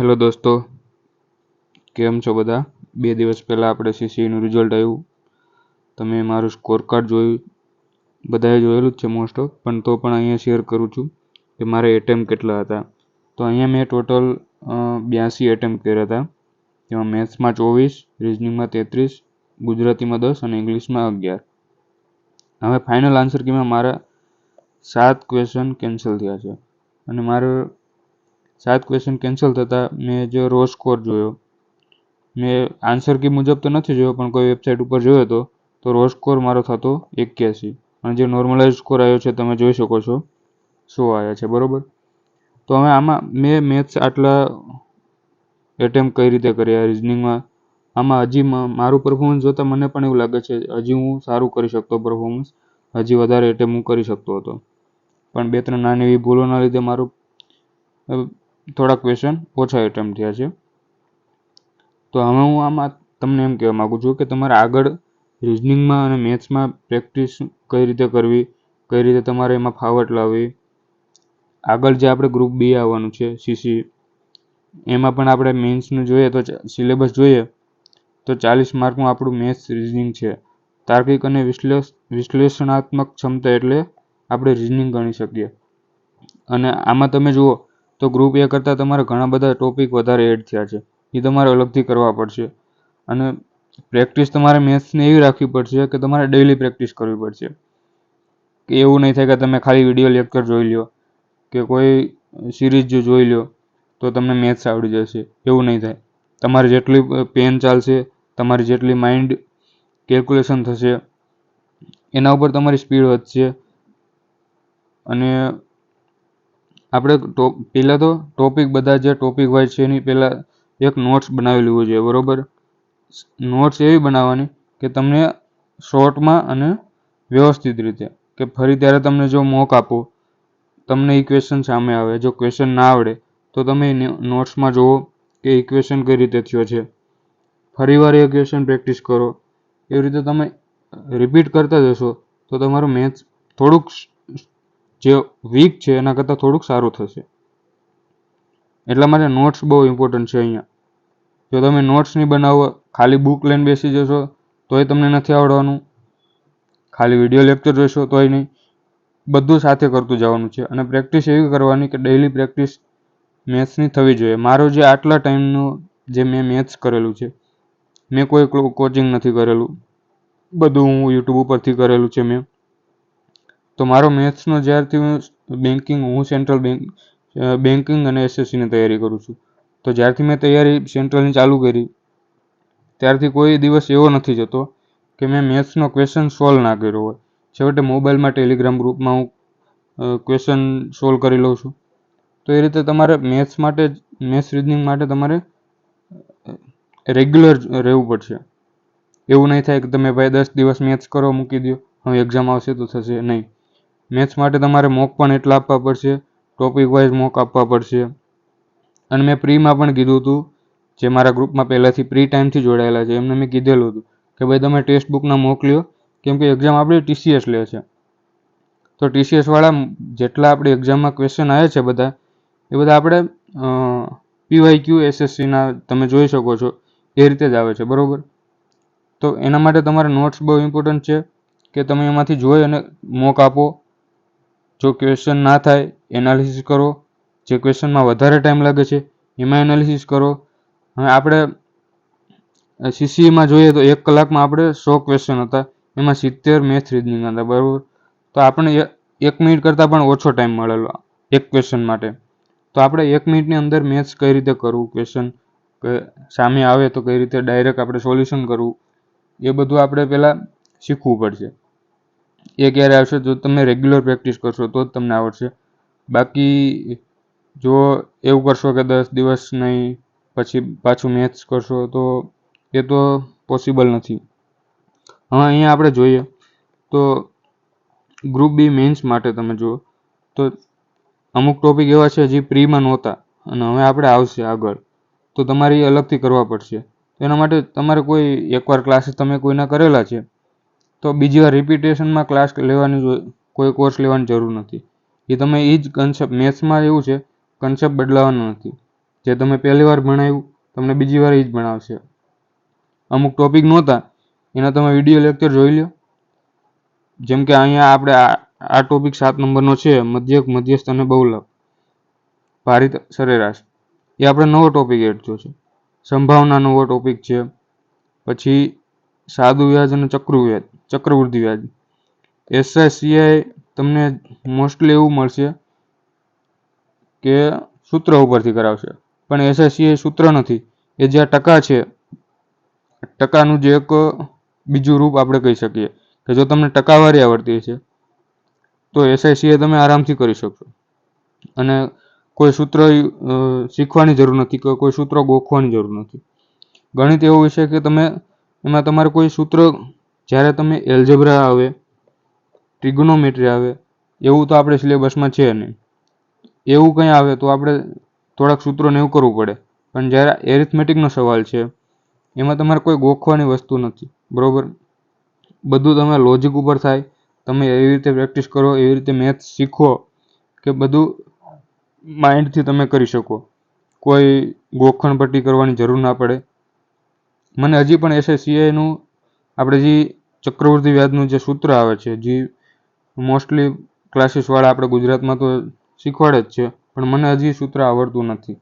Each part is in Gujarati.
હેલો દોસ્તો, કેમ છો બધા? બે દિવસ પહેલાં આપણે સીસીનું રિઝલ્ટ આવ્યું. તમે મારું સ્કોર કાર્ડ જોયું, બધાએ જોયેલું જ છે મોસ્ટ ઓફ પણ તો પણ અહીંયા શેર કરું છું કે મારે એટેમ્પ કેટલા હતા. તો અહીંયા મેં ટોટલ બ્યાસી એટેમ્પ કર્યા હતા. તેમાં મેથ્સમાં ચોવીસ રિઝનિંગમાં તેત્રીસ, ગુજરાતીમાં દસ અને ઇંગ્લિશમાં અગિયાર. હવે ફાઇનલ આન્સર કીમાં મારા સાત ક્વેશ્ચન કેન્સલ થયા છે. અને મારે સાત ક્વેશ્ચન કેન્સલ થતાં મેં જો રો સ્કોર જોયો, મેં આન્સર કી મુજબ તો નથી જોયો, પણ કોઈ વેબસાઇટ ઉપર જોયો હતો તો રો સ્કોર મારો થતો એક્યાસી. અને જે નોર્મલાઇઝ સ્કોર આવ્યો છે તમે જોઈ શકો છો સો આવ્યા છે, બરાબર? તો હવે આમાં મેં મેથ્સ આટલા એટેમ્પ કઈ રીતે કર્યા રિઝનિંગમાં આમાં હજી મારું પરફોર્મન્સ જોતાં મને પણ એવું લાગે છે, હજી હું સારું કરી શકતો પરફોર્મન્સ હજી વધારે એટેમ્પ હું કરી શકતો હતો. પણ બે ત્રણ નાની એવી ભૂલોના લીધે મારું થોડા ક્વેશ્ચન ઓછા એટેમ્પ થયા છે. તો હવે હું આમાં તમને એમ કહેવા માગું છું કે તમારે આગળ રિઝનિંગમાં અને મેથ્સમાં પ્રેક્ટિસ કઈ રીતે કરવી, કઈ રીતે તમારે એમાં ફાવટ લાવવી, આગળ જે આપણે ગ્રુપ બી આવવાનું છે સીસી એમાં પણ આપણે મેન્સનું જોઈએ તો સિલેબસ જોઈએ, તો ચાલીસ માર્કનું આપણું મેથ્સ રિઝનિંગ છે. તાર્કિક અને વિશ્લેષ, વિશ્લેષણાત્મક ક્ષમતા એટલે આપણે રિઝનિંગ ગણી શકીએ. અને આમાં તમે જુઓ તો ગ્રુપ એ કરતાં તમારે ઘણા બધા ટોપિક વધારે એડ થયા છે. એ તમારે અલગથી કરવા પડશે. અને પ્રેક્ટિસ તમારે મેથ્સની એવી રાખવી પડશે કે તમારે ડેઇલી પ્રેક્ટિસ કરવી પડશે. કે એવું નહીં થાય કે તમે ખાલી વીડિયો લેક્ચર જોઈ લો કે કોઈ સિરીઝ જો જોઈ લો તો તમને મેથ્સ આવડી જશે. એવું નહીં થાય. તમારે જેટલી પેન ચાલશે, તમારી જેટલી માઇન્ડ કેલ્ક્યુલેશન થશે, એના ઉપર તમારી સ્પીડ વધશે. અને આપણે પહેલાં તો ટોપિક બધા જે ટોપિક હોય છે, એની પહેલાં એક નોટ્સ બનાવી લેવું જોઈએ, બરાબર? નોટ્સ એવી બનાવવાની કે તમને શોર્ટમાં અને વ્યવસ્થિત રીતે, કે ફરી ત્યારે તમને જો મોક આપો, તમને ઇક્વેશન સામે આવે, જો ક્વેશ્ચન ના આવડે, તો તમે નોટ્સમાં જુઓ કે ઇક્વેશન કઈ રીતે થયો છે. ફરીવાર એ ક્વેશ્ચન પ્રેક્ટિસ કરો. એવી રીતે તમે રિપીટ કરતા જશો, તો તમારું મેથ્સ થોડુંક જે વીક છે, એના કરતાં થોડુંક સારું થશે. એટલા માટે નોટ્સ બહુ ઇમ્પોર્ટન્ટ છે અહીંયા. જો તમે નોટ્સ નહીં બનાવો, ખાલી બુક લઈને બેસી જશો, તોય તમને નથી આવડવાનું. ખાલી વીડિયો લેક્ચર જોશો, તોય નહીં. બધું સાથે કરતું જવાનું છે. અને પ્રેક્ટિસ એવી કરવાની કે ડેઈલી પ્રેક્ટિસ મેથ્સની થવી જોઈએ. મારો જે આટલા ટાઈમનું જે મેં મેથ્સ કરેલું છે, મેં કોઈ કોચિંગ નથી કરેલું. બધું હું યુટ્યુબ ઉપરથી કરેલું છે મેં. તો મારો મેથ્સનો જ્યારથી હું બેન્કિંગ હું સેન્ટ્રલ બેન્ક બેન્કિંગ અને એસએસસીની તૈયારી કરું છું. તો જ્યારથી મેં તૈયારી સેન્ટ્રલની ચાલુ કરી, ત્યારથી કોઈ દિવસ એવો નથી જતો કે મેં મેથ્સનો ક્વેશ્ચન સોલ્વ ના કર્યો હોય. છેવટે મોબાઈલમાં ટેલિગ્રામ ગ્રુપમાં હું ક્વેશ્ચન સોલ્વ કરી લઉં છું. તો એ રીતે તમારે મેથ્સ માટે મેથ્સ રીઝનિંગ માટે તમારે રેગ્યુલર રહેવું પડશે. એવું નહીં થાય કે તમે ભાઈ દસ દિવસ મેથ્સ કરો, મૂકી દો હવે એક્ઝામ આવશે તો થશે નહીં. મેથ્સ માટે તમારે મોક પણ એટલા આપવા પડશે ટોપિક વાઇઝ મોક આપવા પડશે. અને મેં પ્રીમાં પણ કીધું હતું જે મારા ગ્રુપમાં પહેલાંથી પ્રી ટાઈમથી જોડાયેલા છે, એમને મેં કીધેલું હતું કે ભાઈ તમે ટેક્સ્ટ બુકના મોકલ્યો કેમ કે એક્ઝામ આપણી ટીસીએસ લે છે. તો ટીસીએસવાળા જેટલા આપણી એક્ઝામમાં ક્વેશ્ચન આવે છે બધા, એ બધા આપણે પીવાય ક્યુ એસએસસીના તમે જોઈ શકો છો, એ રીતે જ આવે છે, બરાબર? તો એના માટે તમારે નોટ્સ બહુ ઇમ્પોર્ટન્ટ છે કે તમે એમાંથી જોઈ અને મોક આપો. જો ક્વેશ્ચન ના થાય એનાલિસિસ કરો. જે ક્વેશ્ચનમાં વધારે ટાઈમ લાગે છે, એમાં એનાલિસિસ કરો. હવે આપણે સીસીમાં જોઈએ તો એક કલાકમાં આપણે સો ક્વેશ્ચન હતા. એમાં સિત્તેર મેથ્સ રીઝનિંગ હતા, બરાબર? તો આપણે એક મિનિટ કરતાં પણ ઓછો ટાઈમ મળેલો એક ક્વેશ્ચન માટે. તો આપણે એક મિનિટની અંદર મેથ્સ કઈ રીતે કરવું ક્વેશ્ચન સામે આવે તો કઈ રીતે ડાયરેક્ટ આપણે સોલ્યુશન કરવું, એ બધું આપણે પહેલાં શીખવું પડશે. એ ક્યારે આવશે? જો તમે રેગ્યુલર પ્રેક્ટિસ કરશો, તો જ તમને આવડશે. બાકી જો એવું કરશો કે દસ દિવસ નહીં, પછી પાછું મેથ્સ કરશો, તો એ તો પોસિબલ નથી. હવે અહીંયા આપણે જોઈએ, તો ગ્રુપ બી મેન્સ માટે તમે જુઓ, તો અમુક ટોપિક એવા છે હજી પ્રીમાં નહોતા, અને હવે આપણે આવશે આગળ. તો તમારે અલગથી કરવા પડશે. એના માટે તમારે કોઈ એકવાર ક્લાસીસ તમે કોઈના કરેલા છે? તો બીજી વાર રિપીટેશનમાં ક્લાસ લેવાની કોઈ કોર્સ લેવાની જરૂર નથી. એ તમે એ જ કન્સેપ્ટ મેથ્સમાં એવું છે કન્સેપ્ટ બદલાવાનો નથી. જે તમે પહેલી વાર ભણાવ્યું તમને બીજી વાર એ જ ભણાવશે. અમુક ટોપિક નહોતા, એના તમે વીડિયો લેક્ચર જોઈ લો જેમ કે અહીંયા આપણે આ ટોપિક સાત નંબરનો છે, મધ્યક, મધ્યસ્થ અને બહુલક. ભારિત સરેરાશ. એ આપણે નવો ટોપિક એડ થયો છે. સંભાવના નવો ટોપિક છે. પછી સાદું વ્યાજ અને ચક્રવ્યાજ. ચક્રવૃદ્ધિ વ્યાજ. એસઆઈસીઆઈ તમને મોસ્ટલી એવું મળશે કે સૂત્ર ઉપરથી કરાવશે. પણ એસઆઈસીઆઈ સૂત્ર નથી. એ જે આ ટકા છે ટકાનું જે એક બીજું રૂપ આપણે કહી શકીએ કે જો તમને ટકાવારી આવડતી છે તો એસઆઈસીઆઈ તમે આરામથી કરી શકશો. અને કોઈ સૂત્ર શીખવાની જરૂર નથી કે કોઈ સૂત્ર ગોખવાની જરૂર નથી. ગણિત એવો વિષય કે તમે, એમાં તમારે કોઈ સૂત્ર જ્યારે તમે એલ્જેબ્રા આવે, ટ્રિગ્નોમેટ્રી આવે, એવું તો આપણે સિલેબસમાં છે નહીં. એવું કંઈ આવે તો આપણે થોડાક સૂત્રોને એવું કરવું પડે. પણ જ્યારે એરિથમેટિકનો સવાલ છે, એમાં તમારે કોઈ ગોખવાની વસ્તુ નથી. બરાબર? બધું તમે લોજિક ઉપર થાય, તમે એવી રીતે પ્રેક્ટિસ કરો, એવી રીતે મેથ્સ શીખો, કે બધું માઇન્ડથી તમે કરી શકો. કોઈ ગોખણપટ્ટી કરવાની જરૂર ના પડે. મને હજી પણ એસએસસીઆઈનું આપણે જે ચક્રવૃદ્ધિ વ્યાજનું જે સૂત્ર આવે છે, જે મોસ્ટલી ક્લાસીસવાળા આપણે ગુજરાતમાં તો શીખવાડે જ છે, પણ મને હજી સૂત્ર આવડતું નથી.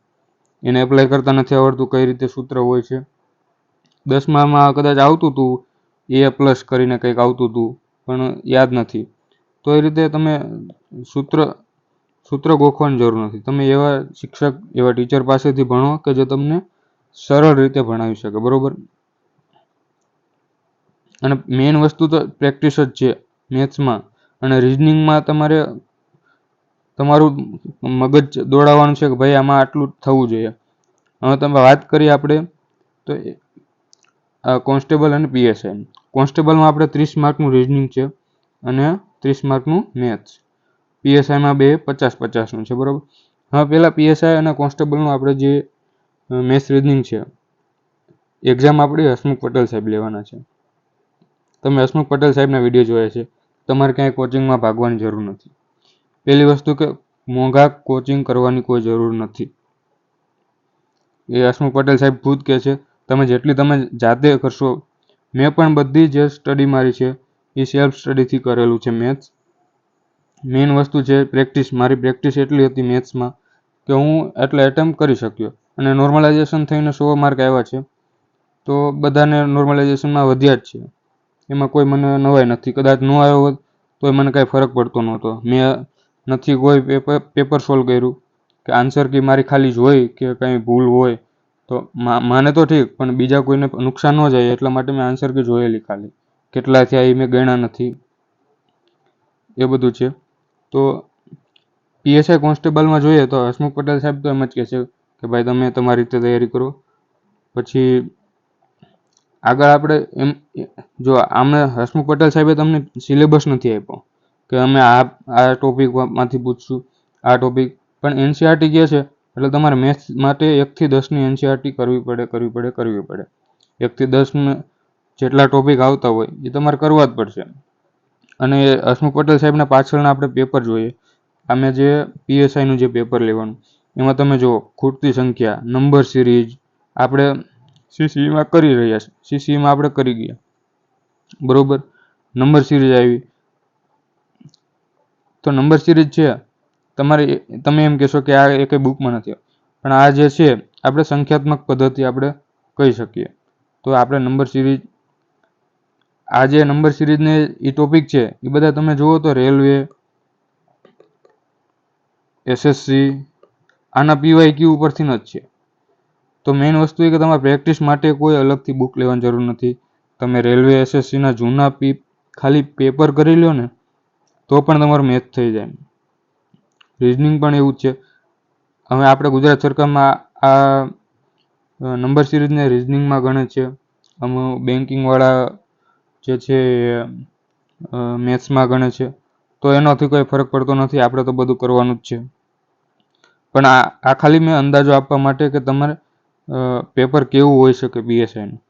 એને એપ્લાય કરતા નથી આવડતું કઈ રીતે સૂત્ર હોય છે. દસમામાં કદાચ આવતું હતું એ પ્લસ કરીને કંઈક આવતું હતું પણ યાદ નથી. તો એ રીતે તમે સૂત્ર સૂત્ર ગોખવાની જરૂર નથી. તમે એવા શિક્ષક, એવા ટીચર પાસેથી ભણો કે જે તમને સરળ રીતે ભણાવી શકે, બરોબર? અને મેઇન વસ્તુ તો પ્રેક્ટિસ જ છે મેથ્સમાં અને રિઝનિંગમાં તમારે તમારું મગજ દોડાવવાનું છે કે ભાઈ આમાં આટલું થવું જોઈએ. હવે તમે વાત કરીએ આપણે તો કોન્સ્ટેબલ અને પીએસઆઈ કોન્સ્ટેબલમાં આપણે ત્રીસ માર્કનું રિઝનિંગ છે અને ત્રીસ માર્કનું મેથ્સ પીએસઆઈમાં બે પચાસ પચાસનું છે, બરાબર? હવે પહેલાં પીએસઆઈ અને કોન્સ્ટેબલનું આપણે જે મેથ્સ રિઝનિંગ છે. એક્ઝામ આપણી હસમુખ પટેલ સાહેબ લેવાના છે. તમે હસમુખ પટેલ સાહેબના વીડિયો જોયા છે. તમારે ક્યાંય કોચિંગમાં ભાગવાની જરૂર નથી. પહેલી વસ્તુ કે મોંઘા કોચિંગ કરવાની કોઈ જરૂર નથી. એ હસમુખ પટેલ સાહેબ ખુદ કહે છે, તમે જેટલી તમે જાતે કરશો, મેં પણ બધી જે સ્ટડી મારી છે. એ સેલ્ફ સ્ટડીથી કરેલું છે મેથ્સ મેઇન વસ્તુ છે પ્રેક્ટિસ મારી પ્રેક્ટિસ એટલી હતી મેથ્સમાં કે હું એટલે એટેમ્પ કરી શક્યો. અને નોર્મલાઇઝેશન થઈને સો માર્ક આવ્યા છે. તો બધાને નોર્મલાઇઝેશનમાં વધ્યા જ છે. એમાં કોઈ મને નવાઈ નથી. કદાચ ન આવ્યો હોત, તોય મને કાંઈ ફરક પડતો નહોતો. મેં નથી કોઈ પેપર પેપર સોલ્વ કર્યું કે આન્સર કી મારી ખાલી જોઈ કે કંઈ ભૂલ હોય, તો માને તો ઠીક, પણ બીજા કોઈને નુકસાન ન જાય એટલા માટે મેં આન્સર કી જોયેલી ખાલી. કેટલા થયા એ મેં ગણ્યા નથી. એ બધું છે. તો પીએસઆઈ કોન્સ્ટેબલમાં જોઈએ તો હસમુખ પટેલ સાહેબ તો એમ જ કહે છે કે ભાઈ તમે તમારી રીતે તૈયારી કરો. પછી આગળ આપણે એમ જો આમને હસમુખ પટેલ સાહેબે તમને સિલેબસ નથી આપ્યો, કે અમે આ આ ટોપિકમાંથી પૂછશું, આ ટોપિક પણ એનસીઆરટી કહે છે, એટલે તમારે મેથ્સ માટે એકથી દસની એનસીઆરટી કરવી પડે કરવી પડે કરવી પડે. એકથી દસને જેટલા ટોપિક આવતા હોય, એ તમારે કરવા જ પડશે. અને હસમુખ પટેલ સાહેબના પાછળના આપણે પેપર જોઈએ. અમે જે પીએસઆઈનું જે પેપર લેવાનું, એમાં તમે જુઓ, ખૂટતી સંખ્યા નંબર સિરીઝ આપણે સીસીમાં કરી રહ્યા છે. સીસીમાં આપણે કરી ગયા. બરોબર? નંબર સિરીઝ આવી. તો નંબર સિરીઝ છે. તમારે તમે એમ કહેશો કે આ એકે બુકમાં નથી પણ આ જે છે, આપણે સંખ્યાત્મક પદ્ધતિ આપણે કહી શકીએ. તો આપણે નંબર સિરીઝ આ જે નંબર સિરીઝને એ ટોપિક છે એ બધા તમે જુઓ તો રેલવે એસએસસી આના પીવાય ક્યુ ઉપરથી જ છે. તો મેઇન વસ્તુ એ કે તમારે પ્રેક્ટિસ માટે કોઈ અલગથી બુક લેવાની જરૂર નથી. તમે રેલવે એસએસસીના જૂના પી, ખાલી પેપર કરી લો ને, તો પણ તમારું મેથ થઈ જાય. રિઝનિંગ પણ એવું જ છે. હવે આપણે ગુજરાત સરકારમાં આ નંબર સિરીઝને રિઝનિંગમાં ગણે છે. અમુક બેન્કિંગવાળા જે છે મેથ્સમાં ગણે છે. તો એનાથી કોઈ ફરક પડતો નથી. આપણે તો બધું કરવાનું જ છે. પણ આ આ ખાલી મેં અંદાજો આપવા માટે કે તમારે પેપર કેવું હોઈ શકે બીએસઆઈનું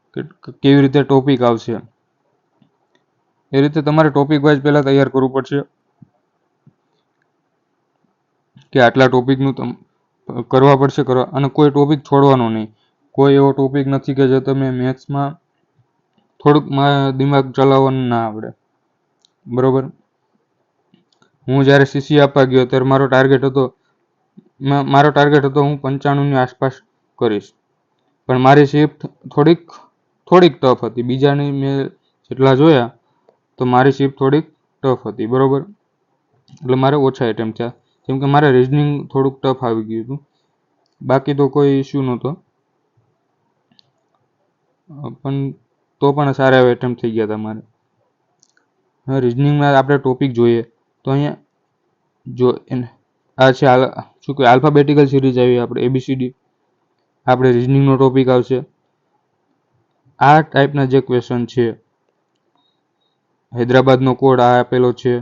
કે કેવી રીતે ટોપિક આવશે? એ રીતે તમારે ટોપિક વાઇઝ પહેલાં તૈયાર કરવું પડશે કે આટલા ટોપિકનું તમ, કરવા પડશે કરવા, અને કોઈ ટોપિક છોડવાનો નહીં. કોઈ એવો ટોપિક નથી કે જે તમે મેથ્સમાં થોડુંક દિમાગ ચલાવવાનું ના આવડે. બરોબર? હું જ્યારે સીસી આપવા ગયો ત્યારે મારો ટાર્ગેટ હતો મારો ટાર્ગેટ હતો હું પંચાણુંની આસપાસ કરીશ. પણ મારી શિફ્ટ થોડીક થોડીક ટફ હતી. બીજાની મેં જેટલા જોયા, તો મારી શિફ્ટ થોડીક ટફ હતી. બરાબર? એટલે મારે ઓછા એટેમ્પ થયા. કેમ કે મારે રિઝનિંગ થોડુંક ટફ આવી ગયું હતું. બાકી તો કોઈ ઇસ્યુ નહોતો. પણ તો પણ સારા એવા એટેમ્પ થઈ ગયા હતા મારે. હવે રિઝનિંગમાં આપણે ટોપિક જોઈએ, તો અહીંયા જો એને- આ છે શું કહેવાય? આલ્ફાબેટિકલ સિરીઝ આવી આપણે એબીસીડી આપણે રિઝનિંગનો ટોપિક આવશે. આ ટાઈપના જે ક્વેશ્ચન છે હૈદરાબાદનો કોડ આ આપેલો છે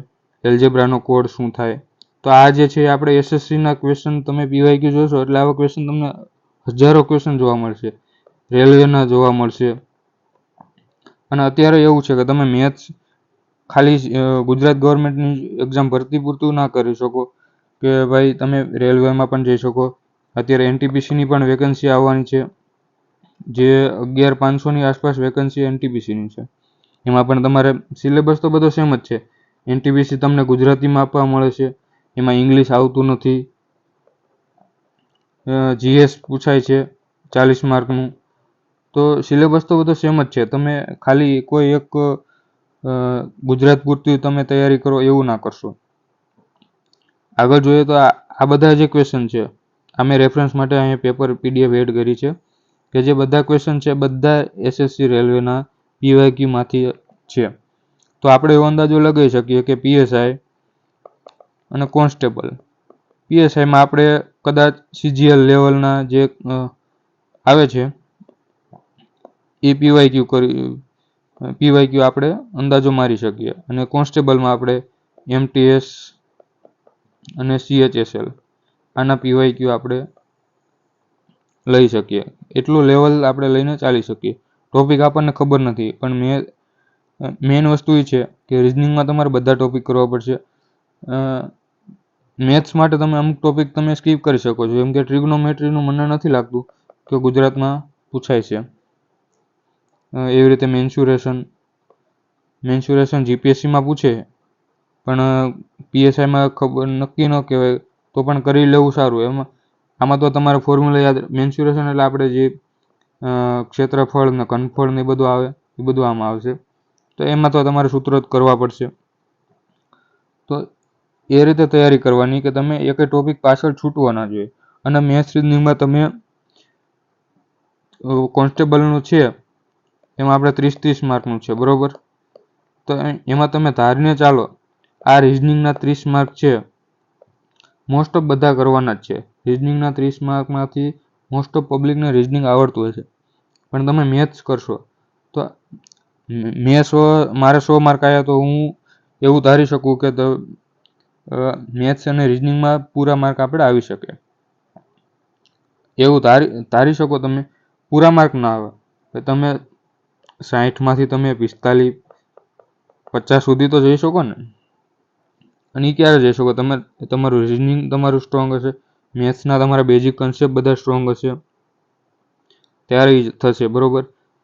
એલ્જેબ્રાનો કોડ શું થાય? તો આ જે છે આપણે એસએસસીના ક્વેશ્ચન તમે પીવાયક્યુ જોશો, એટલે આવા ક્વેશ્ચન તમને હજારો ક્વેશ્ચન જોવા મળશે. રેલવેના જોવા મળશે. અને અત્યારે એવું છે કે તમે મેથ્સ ખાલી ગુજરાત ગવર્મેન્ટની એક્ઝામ ભરતી પૂરતું ના કરી શકો. કે ભાઈ તમે રેલવેમાં પણ જઈ શકો. અત્યારે એનટીપીસીની પણ વેકેન્સી આવવાની છે. જે અગિયાર પાંચસોની આસપાસ વેકન્સી એનટીપીસીની છે. એમાં પણ તમારે સિલેબસ તો બધો સેમ જ છે. એનટીપીસી તમને ગુજરાતીમાં આપવા મળે છે. એમાં ઇંગ્લિશ આવતું નથી. જીએસ પૂછાય છે ચાલીસ માર્કનું. તો સિલેબસ તો બધો સેમ જ છે. તમે ખાલી કોઈ એક ગુજરાત પૂરતી તમે તૈયારી કરો એવું ના કરશો. આગળ જોઈએ તો આ બધા જે ક્વેશ્ચન છે. આ મેં રેફરન્સ માટે અહીંયા પેપર પીડીએફ એડ કરી છે, કે જે બધા ક્વેશ્ચન છે બધા એસએસસી રેલવેના પીવાયક્યુમાંથી છે. તો આપણે એવો અંદાજો લગાવી શકીએ કે પીએસઆઈ અને કોન્સ્ટેબલ પીએસઆઈમાં આપણે કદાચ સીજીએલ લેવલના જે આવે છે, એ પીવાયક્યુ કરી પીવાયક્યુ આપણે અંદાજો મારી શકીએ. અને કોન્સ્ટેબલમાં આપણે એમટીએસ અને સીએચએસએલ આના પીવાયક્યુ આપણે લઈ શકીએ. એટલું લેવલ આપણે લઈને ચાલી શકીએ. ટોપિક આપણને ખબર નથી, પણ મેં મેઇન વસ્તુ એ છે કે રિઝનિંગમાં તમારે બધા ટોપિક કરવા પડશે. મેથ્સ માટે તમે અમુક ટોપિક તમે સ્કીપ કરી શકો છો. જેમ કે ટ્રિગ્નોમેટ્રીનું મને નથી લાગતું કે ગુજરાતમાં પૂછાય છે. એવી રીતે મેન્સ્યુરેશન મેન્સ્યુરેશન જીપીએસસીમાં પૂછે, પણ પીએસઆઈમાં ખબર નક્કી ન કહેવાય. તો પણ કરી લેવું સારું. એમાં, આમાં તો તમારે ફોર્મ્યુલા યાદ મેન્સ્યુરેશન એટલે આપણે જે ક્ષેત્રફળ ને ઘનફળ ને એ બધું આવે, એ બધું આમાં આવશે. તો એમાં તો તમારે સૂત્રો જ કરવા પડશે. તો એ રીતે તૈયારી કરવાની કે તમે એક ટોપિક પાછળ છૂટવા ના જોઈએ. અને મેથ્સ રીઝનિંગમાં તમે કોન્સ્ટેબલનું છે, એમાં આપણે ત્રીસ ત્રીસ માર્કનું છે, બરોબર? તો એમાં તમે ધારીને ચાલો, આ રિઝનિંગના ત્રીસ માર્ક છે મોસ્ટ ઓફ બધા કરવાના જ છે. રિઝનિંગના ત્રીસ માર્કમાંથી મોસ્ટ ઓફ પબ્લિકને રિઝનિંગ આવડતું છે પણ તમે મેથ્સ કરશો, તો મેં સો, મારે સો માર્ક આવ્યા તો હું એવું ધારી શકું કે મેથ્સ અને રિઝનિંગમાં પૂરા માર્ક આપણે આવી શકે. એવું ધારી ધારી શકો તમે, પૂરા માર્ક ના આવે. તમે સાહીઠમાંથી તમે પિસ્તાલીસ, પચાસ સુધી તો જઈ શકો ને? અને એ ક્યારે જઈ શકો? તમે તમારું રિઝનિંગ તમારું સ્ટ્રોંગ હશે. મેથ્સના તમારા બેઝિક કન્સેપ્ટ બધા સ્ટ્રોંગ હશે. ત્યારે એ થશે, બરાબર?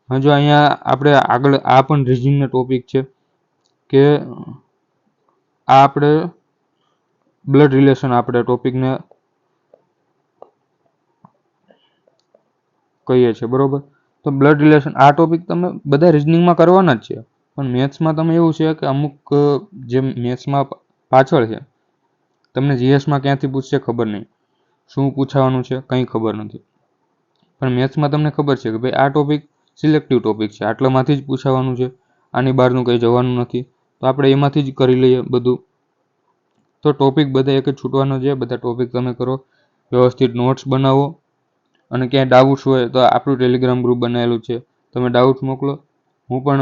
હવે જો અહીંયા આપણે આગળ, આ પણ રિઝનિંગનો ટોપિક છે કે આ આપણે બ્લડ રિલેશન આપણે ટોપિકને કહીએ છીએ, બરોબર? તો બ્લડ રિલેશન આ ટોપિક તમે બધા રિઝનિંગમાં કરવાના જ છે. પણ મેથ્સમાં તમે એવું છે કે અમુક જે મેથ્સમાં પાછળ છે. તમને જીએસમાં ક્યાંથી પૂછશે ખબર નહીં. શું પૂછાવાનું છે કંઈ ખબર નથી. પણ મેથ્સમાં તમને ખબર છે કે ભાઈ આ ટોપિક સિલેક્ટિવ ટોપિક છે. આટલામાંથી જ પૂછાવાનું છે. આની બહારનું કંઈ જવાનું નથી. તો આપણે એમાંથી જ કરી લઈએ બધું. તો ટોપિક બધા એક જ છૂટવાનો છે. બધા ટોપિક તમે કરો. વ્યવસ્થિત નોટ્સ બનાવો. અને ક્યાંય ડાઉટ્સ હોય તો આપણું ટેલિગ્રામ ગ્રુપ બનાવેલું છે. તમે ડાઉટ્સ મોકલો. હું પણ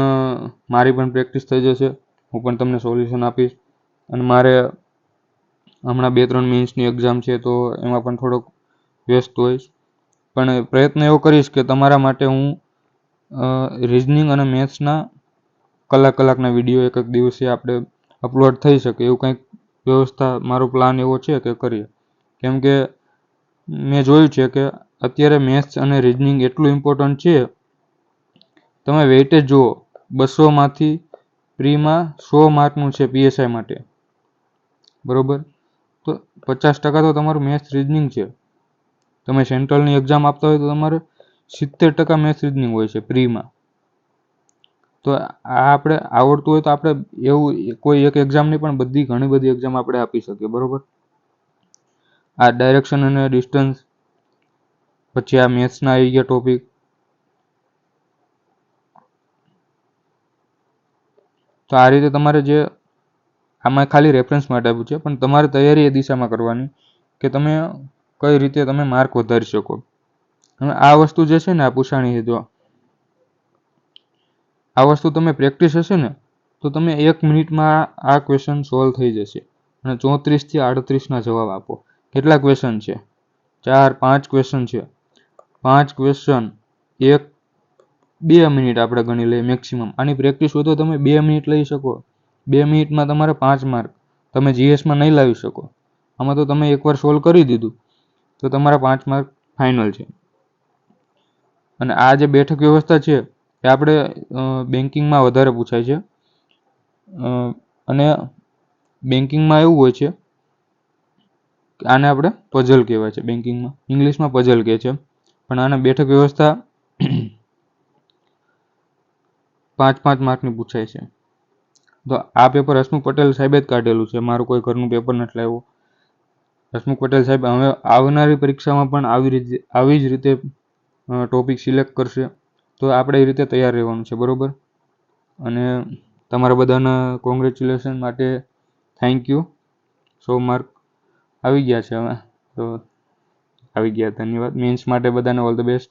મારી પણ પ્રેક્ટિસ થઈ જશે. હું પણ તમને સોલ્યુશન આપીશ. અને મારે હમણાં બે ત્રણ મિનિટ્સની એક્ઝામ છે, તો એમાં પણ થોડોક વ્યસ્ત હોઈશ. પણ પ્રયત્ન એવો કરીશ કે તમારા માટે હું રિઝનિંગ અને મેથ્સના કલાક કલાકના વીડિયો એક એક દિવસે આપણે અપલોડ થઈ શકે. એવું કંઈક વ્યવસ્થા, મારો પ્લાન એવો છે કે કરીએ. કેમ કે મેં જોયું છે કે અત્યારે મેથ્સ અને રિઝનિંગ એટલું ઇમ્પોર્ટન્ટ છે. તમે વેઇટેજ જુઓ, બસોમાંથી પ્રીમાં સો માર્કનું છે પીએસઆઈ માટે. બરોબર? તો પચાસ ટકા તો તમારું મેથ્સ રિઝનિંગ છે. તમે સેન્ટ્રલની એક્ઝામ આપતા હોય તો તમારે સિત્તેર ટકા મેથ્સ રિઝનિંગ હોય છે પ્રીમાં. તો આ આપણે આવડતું હોય તો આપણે એવું કોઈ એક એક્ઝામ નહીં પણ બધી ઘણી બધી એક્ઝામ આપણે આપી શકીએ, બરોબર? આ ડાયરેક્શન અને ડિસ્ટન્સ પછી આ મેથ્સના આવી ગયા ટોપિક તો આ રીતે તમારે જે આમાં ખાલી રેફરન્સ માટે આપ્યું છે, પણ તમારે તૈયારી એ દિશામાં કરવાની કે તમે કઈ રીતે તમે માર્ક વધારી શકો. હવે આ વસ્તુ જે છે ને, આ પૂછાણી છે, જો. આ વસ્તુ તમે પ્રેક્ટિસ હશે ને, તો તમે એક મિનિટમાં આ ક્વેશ્ચન સોલ્વ થઈ જશે. અને ચોત્રીસથી આડત્રીસના જવાબ આપો. કેટલા ક્વેશ્ચન છે? ચાર, પાંચ ક્વેશ્ચન છે. પાંચ ક્વેશ્ચન એક, બે મિનિટ આપણે ગણી લઈએ મેક્સિમમ આની પ્રેક્ટિસ હોય તો તમે બે મિનિટ લઈ શકો. બે મિનિટમાં તમારે પાંચ માર્ક તમે જીએસમાં નહીં લાવી શકો. આમાં તો તમે એકવાર સોલ્વ કરી દીધું. તો તમારા પાંચ માર્ક ફાઇનલ છે. અને આ જે બેઠક વ્યવસ્થા છે, એ આપણે બેન્કિંગમાં વધારે પૂછાય છે. અને બેન્કિંગમાં એવું હોય છે આને આપણે પઝલ કહેવાય છે બેન્કિંગમાં ઇંગ્લિશમાં પઝલ કહે છે. પણ આને બેઠક વ્યવસ્થા પાંચ પાંચ માર્કની પૂછાય છે. તો આ પેપર હસમુખ પટેલ સાહેબે જ કાઢેલું છે. મારું કોઈ ઘરનું પેપર નથી લાવ્યું. હસમુખ પટેલ સાહેબ હવે આવનારી પરીક્ષામાં પણ આવી રીતે આવી જ રીતે ટોપિક સિલેક્ટ કરશે. તો આપણે એ રીતે તૈયાર રહેવાનું છે, બરાબર? અને તમારા બધાના કોંગ્રેચ્યુલેશન માટે થેન્ક યુ સો માર્ક આવી ગયા છે હવે. તો આવી ગયા, ધન્યવાદ. મેન્સ માટે બધાને ઓલ ધ બેસ્ટ